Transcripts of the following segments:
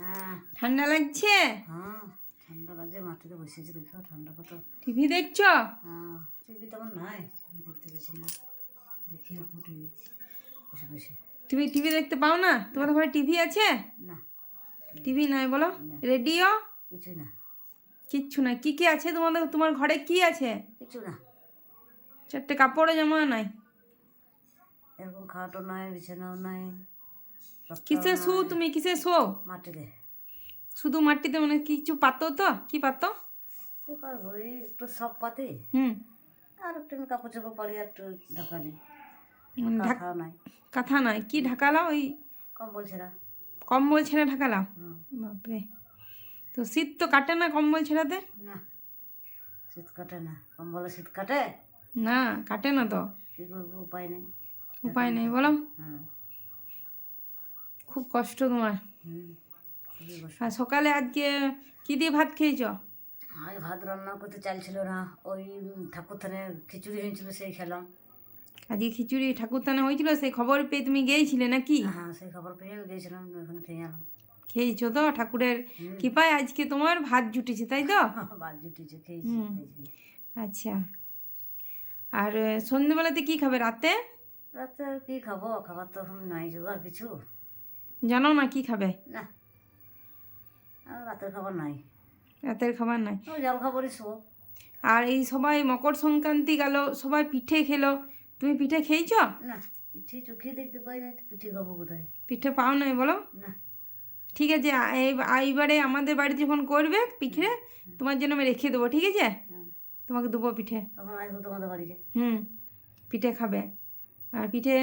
হ্যাঁ। ঠান্ডা লাগছে? হ্যাঁ ঠান্ডা লাগছে মাটিতে বসেছি দেখো ঠান্ডা কত। টিভি দেখছ? হ্যাঁ টিভি তেমন নাই দেখতে গেছি না দেখি অল্প টিভি বসে বসে। তুমি টিভি দেখতে পাও না? তোমাদের ঘরে টিভি আছে? না। টিভি নাই বলো। রেডিও? কিছু না। কিচ্ছু নাই কি কি আছে তোমাদের তোমার ঘরে কি আছে? কিছু না। চারটে কাপড়ও জামা নাই। এরকম খাটও নাই বিছানাও নাই। কিসে শো তুমি? কিসে শো মাটিতে। শুধু মাটিতে মানে কিছু পাতো তো? কি পাতো? কি করব এই একটু সব পাতি। হুম। আর একটু কাপড় চাপড় পাড়ি একটু ঢাকালি মানে ঢাক- নাই। কাঁথা নাই। কি ঢাকালাও ওই? কম্বল ছেঁড়া। কম্বল ছেড়ে ঢাকালাও হুম। বাপরে। তো শীত তো কাটে না কম্বল ছেড়াতে? না। শীত কাটে না। কম্বলে শীত কাটে? না কাটে না তো। কী করব উপায় নেই। উপায় নেই। বলো। হ্যাঁ খুব কষ্ট তোমার। আর সকালে আজকে কি দিয়ে ভাত খেয়েছ? আগে ভাত রান্না করতে চাইছিল না ওই ঠাকুর থানে খিচুড়ি হয়েছিল সেই খেলাম। আজকে খিচুড়ি ঠাকুরতানে হয়েছিল সেই খবর পেয়ে তুমি গিয়েছিলে নাকি? হ্যাঁ সেই খবর পেয়ে আমি গিয়েছিলাম ওখানে খেয়ে এলাম। খেয়েছো তো? ঠাকুরের কৃপায় আজকে তোমার ভাত জুটেছে তাই তো? ভাত জুটেছে খেয়েছি আচ্ছা। আর আহ, সন্ধেবেলাতে কি খাবে? রাতে? রাতে আর কি খাব? খাবার তো এখন নাই জোগাড় কিছু। জানো না কি খাবে? না। আর রাতের খাবার নাই। রাতের খাবার নাই। জল খাবারই শো আর এই সবাই মকর সংক্রান্তি গেল সবাই পিঠে খেলো। তুমি পিঠে খেয়েছ? না পিঠে চোখে দেখতে পাই না পিঠে খাব কোথায়? পিঠে পাও নাই বলো। না। ঠিক আছে এইবারে আমাদের বাড়িতে যখন করবে পিঠে তোমার জন্য আমি রেখে দেবো ঠিক আছে? তোমাকে দেবো পিঠে। তখন আসব তোমাদের বাড়িতে। হুম। পিঠে খাবে। আর পিঠে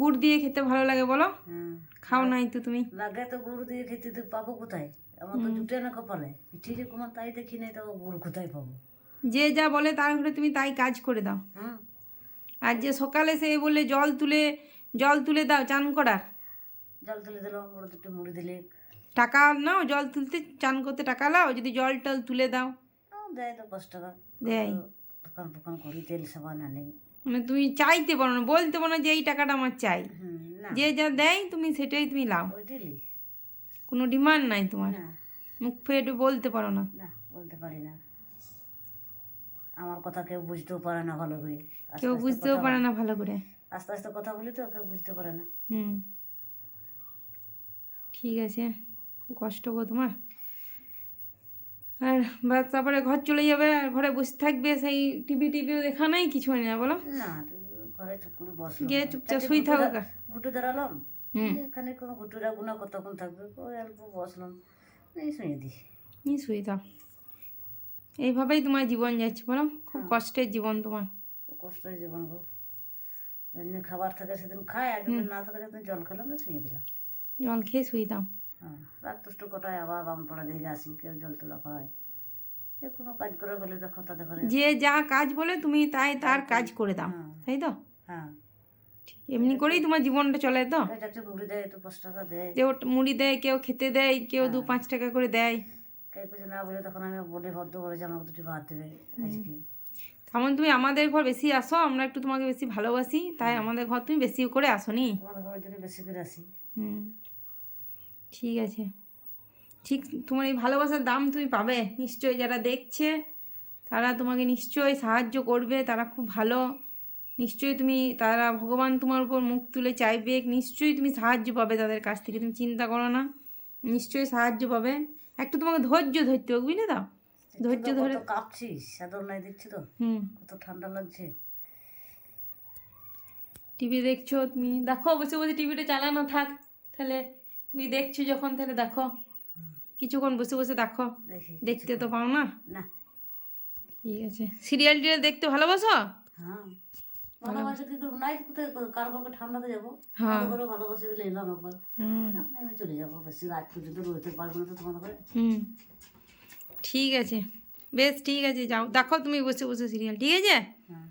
গুড় দিয়ে খেতে ভালো লাগে বলো? হ্যাঁ। খাও নাই তো তুমি। লাগে তো গুড় দিয়ে খেতে তো পাবো কোথায়? আমার তো জুটে না কপালে। পিঠে যে কোনো তাই দেখি নাই তো গুড় কোথায় পাবো? যে যা বলে তার ঘরে তুমি তাই কাজ করে দাও। আর যে সকালে সে বললে জল তুলে জল তুলে দাও চান করার? জল তুলে দিলাম বড় দুটো মুড়ি দিলে। টাকা নাও জল তুলতে চান করতে টাকা লাও যদি জল টল তুলে দাও। দেয় তো পাঁচ টাকা। দেয়। দোকান ফোকান করি তেল সাবান আনি। মানে তুমি চাইতে পারো না বলতে পারো না যে এই টাকাটা আমার চাই। যে যা দেয় তুমি সেটাই তুমি লাও। কোনো ডিমান্ড নাই তোমার। মুখ ফেটে বলতে পারো না। না বলতে পারি না। আমার কথা কেউ বুঝতেও পারে না ভালো করে। কেউ বুঝতেও পারে না ভালো করে। আস্তে আস্তে কথা বলি তো কেউ বুঝতে পারে না। হুম। ঠিক আছে। কষ্ট গো তোমার। আর বাস তারপরে ঘর চলে যাবে আর ঘরে বসে থাকবে সেই টিভি টিভিও দেখা নাই কিছু হয় না বলো? না ঘরে গিয়ে চুপচাপ থাকো দাঁড়ালাম এখানে কোনো গুনা কতক্ষণ থাকবে? ওই অল্প বসলাম। এই শুয়ে দিই। শুয়ে এইভাবেই তোমার জীবন যাচ্ছে বলো? খুব কষ্টের জীবন তোমার। খুব কষ্ট হয় জীবন যেদিন খাবার থাকে সেদিন খাই আর যেদিন না থাকে সেদিন জল খেলাম না শুয়ে দিলাম। জল খেয়ে শুয়ে দাও হ্যাঁ রাত দুটো কটায় আবার বাম পড়া দেখে আসি কেউ জল তোলা করায় এ কোনো কাজ করে গেলে তখন তাদের ঘরে যে যা কাজ বলে তুমি তাই তার কাজ করে দাও হ্যাঁ। তাই তো? হ্যাঁ। এমনি করেই তোমার জীবনটা চলে তো। চারটে মুড়ি দেয় একটু পাঁচ টাকা দেয়। কেউ মুড়ি দেয় কেউ খেতে দেয় কেউ দু পাঁচ টাকা করে দেয়। কেউ কিছু না বলে তখন আমি বলে ভদ্র করে যে আমাকে দুটি ভাত দেবে আজকে। তেমন তুমি আমাদের ঘর বেশি আসো আমরা একটু তোমাকে বেশি ভালোবাসি তাই আমাদের ঘর তুমি বেশি করে আসো নি তোমাদের ঘরের জন্য বেশি করে আসি। হুম। ঠিক আছে। ঠিক তোমার এই ভালোবাসার দাম তুমি পাবে। নিশ্চয়ই যারা দেখছে তারা তোমাকে নিশ্চয়ই সাহায্য করবে তারা খুব ভালো। নিশ্চয়ই তুমি তারা ভগবান তোমার উপর মুখ তুলে চাইবে। নিশ্চয়ই তুমি সাহায্য পাবে তাদের কাছ থেকে তুমি চিন্তা করো না। নিশ্চয়ই সাহায্য পাবে। একটু তোমাকে ধৈর্য ধরতে হবে বুঝলে তো? ধৈর্য ধরে কত কাঁপছি সাদর নাই দেখছি তো? হুম। কত ঠান্ডা লাগছে। টিভি দেখছ তুমি? দেখো বসে বসে টিভিটা চালানো থাক। তাহলে তুমি দেখছ যখন তাহলে দেখো। কিছুক্ষণ বসে বসে দেখো। দেখি দেখতে তো পাও না? না। ঠিক আছে। সিরিয়াল টিরিয়াল দেখতে ভালোবাসো? হ্যাঁ। ভালোবাসা। কি করব নাই কোথায় কার ঠান্ডাতে যাব? হ্যাঁ। ভালোবাসে বলে এলাম একবার। আমি চলে যাব বেশি রাত পর্যন্ত রইতে পারব না তো তোমাদের। ঘরে হুম। ঠিক আছে। বেশ ঠিক আছে যাও। দেখো তুমি বসে বসে সিরিয়াল ঠিক আছে? হ্যাঁ।